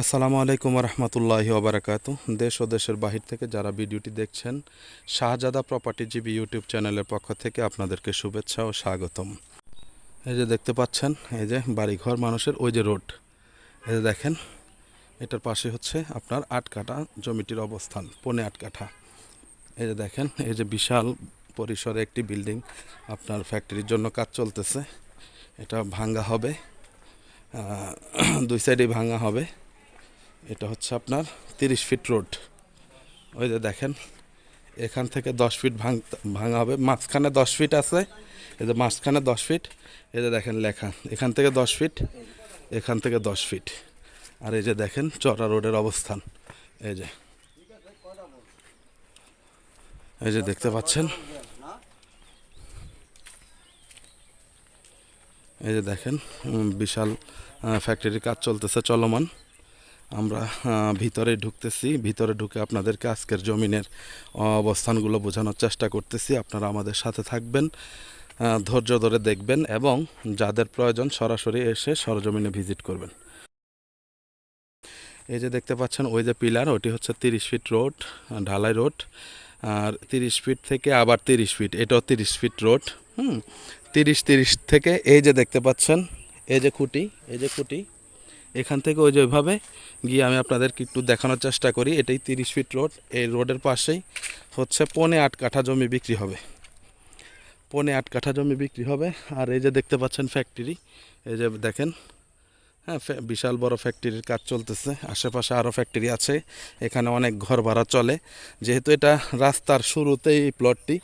আসসালামু আলাইকুম রহমতুল্লাহি ওবরাকাতু। দেশ ও দেশের বাহির থেকে যারা ভিডিওটি দেখছেন, শাহজাদা প্রপার্টি জিবি ইউটিউব চ্যানেলের পক্ষ থেকে আপনাদেরকে শুভেচ্ছা ও স্বাগতম। এই যে দেখতে পাচ্ছেন, এই যে বাড়িঘর মানুষের, ওই যে রোড। এই যে দেখেন, এটার পাশে হচ্ছে আপনার আট কাঠা জমিটির অবস্থান, পনে আট কাঠা। এই যে দেখেন, এই যে বিশাল পরিসরে একটি বিল্ডিং, আপনার ফ্যাক্টরির জন্য কাজ চলতেছে। এটা ভাঙ্গা হবে দুই সাইডে ভাঙ্গা হবে। এটা হচ্ছে আপনার তিরিশ ফিট রোড ওই যে দেখেন, এখান থেকে দশ ফিট ভাঙ, ভাঙা হবে। মাঝখানে দশ ফিট আছে, এই যে মাঝখানে দশ ফিট এই যে দেখেন লেখা। এখান থেকে দশ ফিট এখান থেকে দশ ফিট আর এই যে দেখেন, চড়া রোডের অবস্থান। এই যে। এই যে দেখতে পাচ্ছেন। এই যে দেখেন বিশাল ফ্যাক্টরির কাজ চলতেছে, চলমান। আমরা ভিতরে ঢুকতেছি। ভিতরে ঢুকে আপনাদেরকে আজকের জমিনের অবস্থানগুলো বোঝানোর চেষ্টা করতেছি। আপনারা আমাদের সাথে থাকবেন ধৈর্য ধরে দেখবেন এবং যাদের প্রয়োজন সরাসরি এসে সরজমিনে ভিজিট করবেন। এই যে দেখতে পাচ্ছেন, ওই যে পিলার, ওটি হচ্ছে তিরিশ ফিট রোড, ঢালাই রোড। আর তিরিশ ফিট থেকে আবার তিরিশ ফিট, এটাও তিরিশ ফিট রোড। হুম, তিরিশ তিরিশ থেকে এই যে দেখতে পাচ্ছেন, এই যে খুঁটি, এই যে খুঁটি এখান থেকে ওই যে ওইভাবে গিয়ে আমি আপনাদেরকে একটু দেখানোর চেষ্টা করি। এটাই তিরিশ ফিট রোড। এই রোডের পাশেই হচ্ছে পনে আট কাঠা জমি বিক্রি হবে। পনে আট কাঠা জমি বিক্রি হবে। আর এই যে দেখতে পাচ্ছেন ফ্যাক্টরি এই যে দেখেন হ্যাঁ বিশাল বড় ফ্যাক্টরির কাজ চলতেছে। আশেপাশে আরও ফ্যাক্টরি আছে। এখানে অনেক ঘর ভাড়া চলে। যেহেতু এটা রাস্তার শুরুতেই এই প্লটটি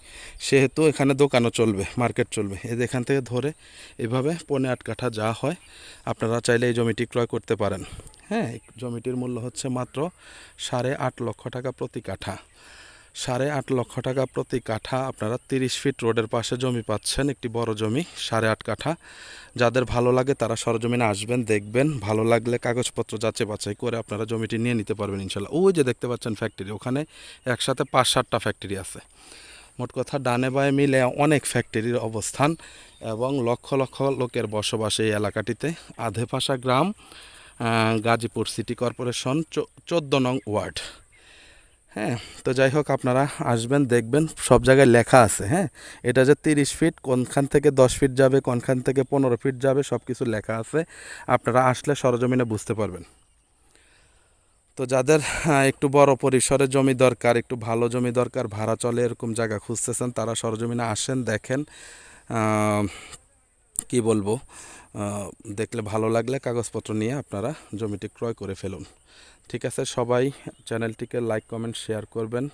সেহেতু এখানে দোকানও চলবে মার্কেট চলবে। এই এখান থেকে ধরে এভাবে পনে আট কাঠা যা হয়, আপনারা চাইলে এই জমিটি ক্রয় করতে পারেন। হ্যাঁ জমিটির মূল্য হচ্ছে মাত্র সাড়ে আট লক্ষ টাকা প্রতি কাঠা। সাড়ে আট লক্ষ টাকা প্রতি কাঠা আপনারা তিরিশ ফিট রোডের পাশে জমি পাচ্ছেন, একটি বড় জমি, সাড়ে আট কাঠা। যাদের ভালো লাগে তারা সরজমিনে আসবেন, দেখবেন। ভালো লাগলে কাগজপত্র যাচাই বাছাই করে আপনারা জমিটি নিয়ে নিতে পারবেন ইনশাল্লাহ। ওই যে দেখতে পাচ্ছেন ফ্যাক্টরি ওখানে একসাথে পাঁচ সাতটা ফ্যাক্টরি আছে। মোট কথা ডানে বায়ে মিলে অনেক ফ্যাক্টরির অবস্থান এবং লক্ষ লক্ষ লোকের বসবাস এই এলাকাটিতে। আধেপাশা গ্রাম গাজীপুর সিটি কর্পোরেশন চোদ্দ নং ওয়ার্ড। হ্যাঁ তো যাই হোক, আপনারা আসবেন, দেখবেন, সব জায়গায় লেখা আছে হ্যাঁ? এটা যে তিরিশ ফিট কোনখান থেকে দশ ফিট যাবে, কোনখান থেকে পনেরো ফিট যাবে, সব কিছু লেখা আছে। আপনারা আসলে সরজমিনে বুঝতে পারবেন। তো যাদের একটু বড় পরিসরে জমি দরকার, একটু ভালো জমি দরকার, ভাড়া চলে, এরকম জায়গা খুঁজতেছেন, তারা সরজমিনে আসেন, দেখেন কি বলব? দেখলে ভালো লাগলে কাগজপত্র নিয়ে আপনারা জমিটি ক্রয় করে ফেলুন। ঠিক আছে, সবাই চ্যানেলটিকে লাইক, কমেন্ট, শেয়ার করবেন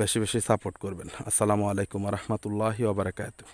বেশি বেশি সাপোর্ট করবেন। আসসালামু আলাইকুম রহমতুল্লাহি ওবরাকাতু